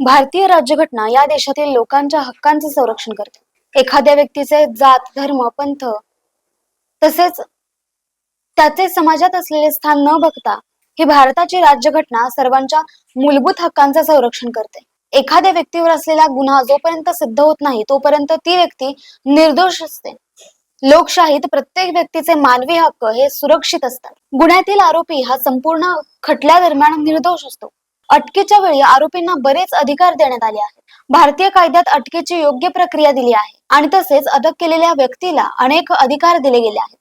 भारतीय राज्यघटना या देशातील लोकांच्या हक्कांचे संरक्षण करते. एखाद्या व्यक्तीचे जात धर्म पंथ तसेच त्याचे समाजात असलेले स्थान न बघता ही भारताची राज्यघटना सर्वांच्या मूलभूत हक्कांचे संरक्षण करते. एखाद्या व्यक्तीवर असलेला गुन्हा जोपर्यंत सिद्ध होत नाही तोपर्यंत ती व्यक्ती निर्दोष असते. लोकशाहीत प्रत्येक व्यक्तीचे मानवी हक्क हे सुरक्षित असतात. गुन्ह्यातील आरोपी हा संपूर्ण खटल्यादरम्यान निर्दोष असतो. अटकेच्या वेळी आरोपींना बरेच अधिकार देण्यात आले आहेत. भारतीय कायद्यात अटकेची योग्य प्रक्रिया दिली आहे आणि तसेच अटक केलेल्या व्यक्तीला अनेक अधिकार दिले गेले आहेत.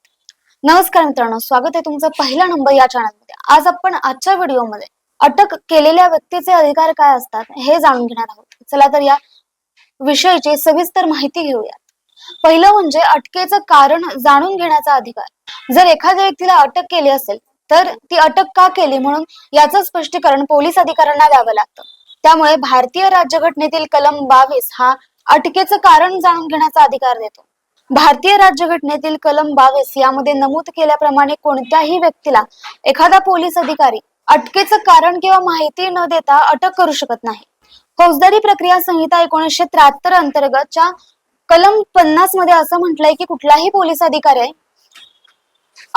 नमस्कार मित्रांनो स्वागत आहे तुमचं पहिला नंबर या चॅनलमध्ये आज आपण आजच्या व्हिडिओमध्ये अटक केलेल्या व्यक्तीचे अधिकार काय असतात हे जाणून घेणार आहोत. चला तर या विषयीची सविस्तर माहिती घेऊया पहिलं म्हणजे अटकेचं कारण जाणून घेण्याचा अधिकार. जर एखाद्या व्यक्तीला अटक केली असेल तर ती अटक का केली म्हणून याचं स्पष्टीकरण पोलीस अधिकाऱ्यांना द्यावं लागतं. त्यामुळे भारतीय राज्यघटनेतील कलम बावीस हा अटकेचं कारण जाणून घेण्याचा अधिकार देतो. भारतीय राज्यघटनेतील कलम बावीस यामध्ये नमूद केल्याप्रमाणे कोणत्याही व्यक्तीला एखादा पोलीस अधिकारी अटकेचं कारण किंवा माहिती न देता अटक करू शकत नाही. फौजदारी प्रक्रिया संहिता एकोणीसशे त्र्याहत्तर अंतर्गतच्या कलम पन्नासमध्ये असं म्हटलंय की कुठलाही पोलीस अधिकारी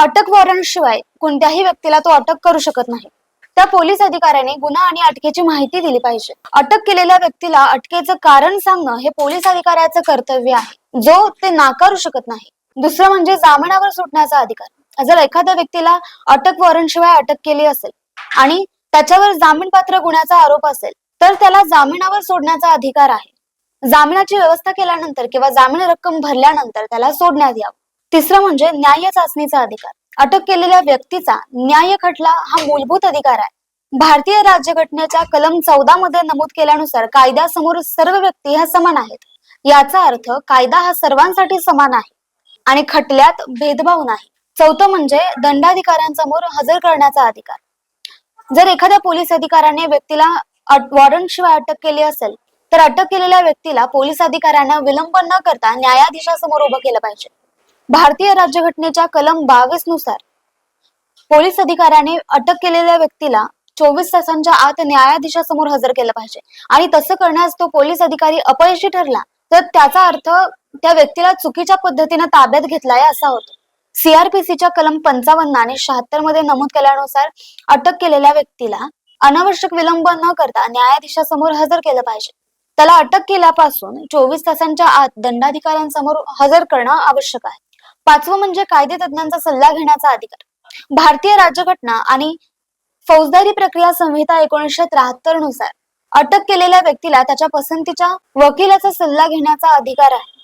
अटक वॉरंट शिवाय कोणत्याही व्यक्तीला तो अटक करू शकत नाही. त्या पोलीस अधिकाऱ्याने गुन्हा आणि अटकेची माहिती दिली पाहिजे. अटक केलेल्या व्यक्तीला अटकेचं कारण सांगणं हे पोलीस अधिकाऱ्याचं कर्तव्य आहे. जो ते नाकारू शकत नाही. दुसरं म्हणजे जामिनावर सुटण्याचा अधिकार. जर एखाद्या व्यक्तीला अटक वॉरंट शिवाय अटक केली असेल आणि त्याच्यावर जामीनपात्र गुन्ह्याचा आरोप असेल तर त्याला जामिनावर सोडण्याचा अधिकार आहे. जामिनाची व्यवस्था केल्यानंतर किंवा जामीन रक्कम भरल्यानंतर त्याला सोडण्यात यावं. तिसरं म्हणजे न्याय चाचणीचा अधिकार. अटक केलेल्या व्यक्तीचा न्याय खटला हा मूलभूत अधिकार आहे. भारतीय राज्यघटनेच्या कलम चौदा मध्ये नमूद केल्यानुसार कायद्यासमोर सर्व व्यक्ती ह्या समान आहेत. याचा अर्थ कायदा हा सर्वांसाठी समान आहे आणि खटल्यात भेदभाव नाही. चौथं म्हणजे दंडाधिकाऱ्यांसमोर हजर करण्याचा अधिकार. जर एखाद्या पोलीस अधिकाऱ्याने व्यक्तीला वॉरंट शिवाय अटक केली असेल तर अटक केलेल्या व्यक्तीला पोलीस अधिकाऱ्यांना विलंब न करता न्यायाधीशासमोर उभं केलं पाहिजे. भारतीय राज्यघटनेच्या कलम बावीसनुसार पोलीस अधिकाऱ्याने अटक केलेल्या व्यक्तीला चोवीस तासांच्या आत न्यायाधीशासमोर हजर केलं पाहिजे. आणि तसं करण्यास तो पोलीस अधिकारी अपयशी ठरला तर त्याचा अर्थ त्या व्यक्तीला चुकीच्या पद्धतीने ताब्यात घेतलाय असा होतो. सीआरपीसीच्या कलम पंचावन्न आणि शहात्तरमध्ये नमूद केल्यानुसार अटक केलेल्या व्यक्तीला अनावश्यक विलंब न करता न्यायाधीशासमोर हजर केलं पाहिजे. त्याला अटक केल्यापासून चोवीस तासांच्या आत दंडाधिकाऱ्यांसमोर हजर करणं आवश्यक आहे. पाचवं म्हणजे कायदे तज्ञांचा सल्ला घेण्याचा अधिकार. भारतीय राज्यघटना आणि फौजदारी प्रक्रिया संहिता एकोणीसशे त्र्याहत्तरनुसार अटक केलेल्या व्यक्तीला त्याच्या पसंतीच्या वकिलाचा सल्ला घेण्याचा अधिकार आहे.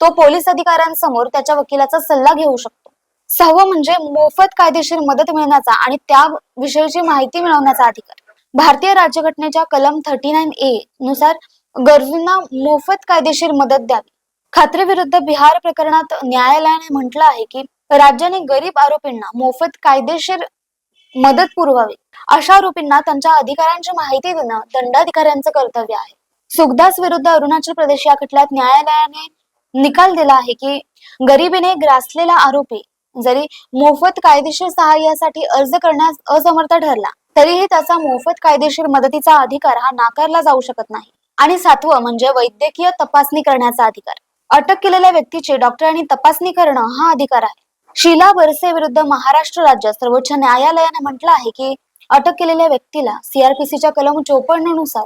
तो पोलीस अधिकाऱ्यांसमोर त्याच्या वकिलाचा सल्ला घेऊ शकतो. सहावं म्हणजे मोफत कायदेशीर मदत मिळण्याचा आणि त्या विषयीची माहिती मिळवण्याचा अधिकार. भारतीय राज्यघटनेच्या कलम थर्टी नाईन ए नुसार गरजूंना मोफत कायदेशीर मदत द्यावी. खात्रे विरुद्ध बिहार प्रकरणात न्यायालयाने म्हटलं आहे की राज्याने गरीब आरोपींना मोफत कायदेशीर मदत पुरवावी. अशा आरोपींना त्यांच्या अधिकारांची माहिती देणं दंडाधिकाऱ्यांचं कर्तव्य आहे. सुखदास विरुद्ध अरुणाचल प्रदेश या खटल्यात न्यायालयाने निकाल दिला आहे की गरिबीने ग्रासलेला आरोपी जरी मोफत कायदेशीर सहाय्यासाठी अर्ज करण्यास असमर्थ ठरला तरीही त्याचा मोफत कायदेशीर मदतीचा अधिकार हा नाकारला जाऊ शकत नाही. आणि सातवं म्हणजे वैद्यकीय तपासणी करण्याचा अधिकार. अटक केलेल्या व्यक्तीची डॉक्टरांनी तपासणी करणं हा अधिकार आहे. शीला बरसे विरुद्ध महाराष्ट्र राज्य सर्वोच्च न्यायालयाने म्हटलं आहे की अटक केलेल्या व्यक्तीला सीआरपीसीच्या कलम चोपन्ननुसार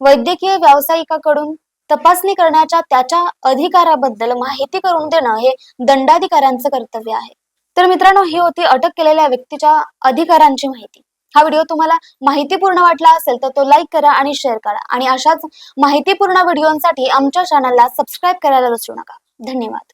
वैद्यकीय व्यावसायिकाकडून तपासणी करण्याच्या त्याच्या अधिकाराबद्दल माहिती करून देणं हे दंडाधिकाऱ्यांचं कर्तव्य आहे. तर मित्रांनो ही होती अटक केलेल्या व्यक्तीच्या अधिकारांची माहिती. हा व्हिडिओ तुम्हाला माहितीपूर्ण वाटला असेल तर तो लाईक करा आणि शेअर करा. आणि अशाच माहितीपूर्ण व्हिडिओसाठी आमच्या चॅनलला सबस्क्राईब करायला विसरू नका. धन्यवाद.